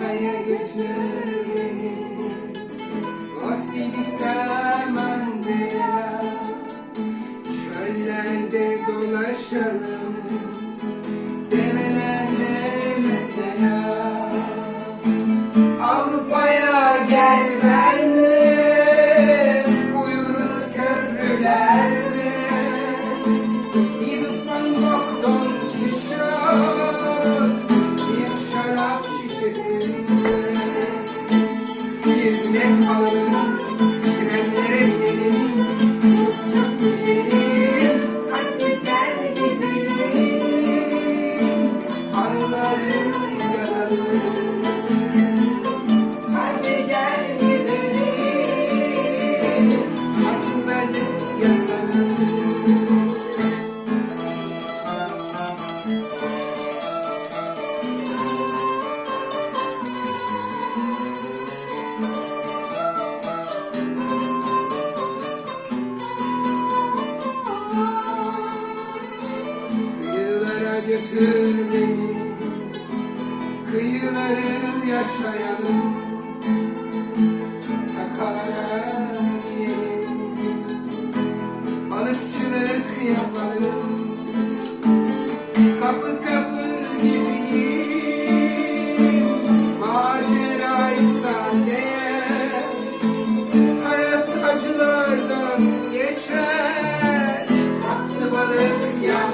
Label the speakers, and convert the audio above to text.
Speaker 1: arkaya götür beni O silsel Mandela Çöllerde dolaşalım. götür beni Kıyıların yaşayalım. anneye Hayat acılardan geçer. Attı balık yan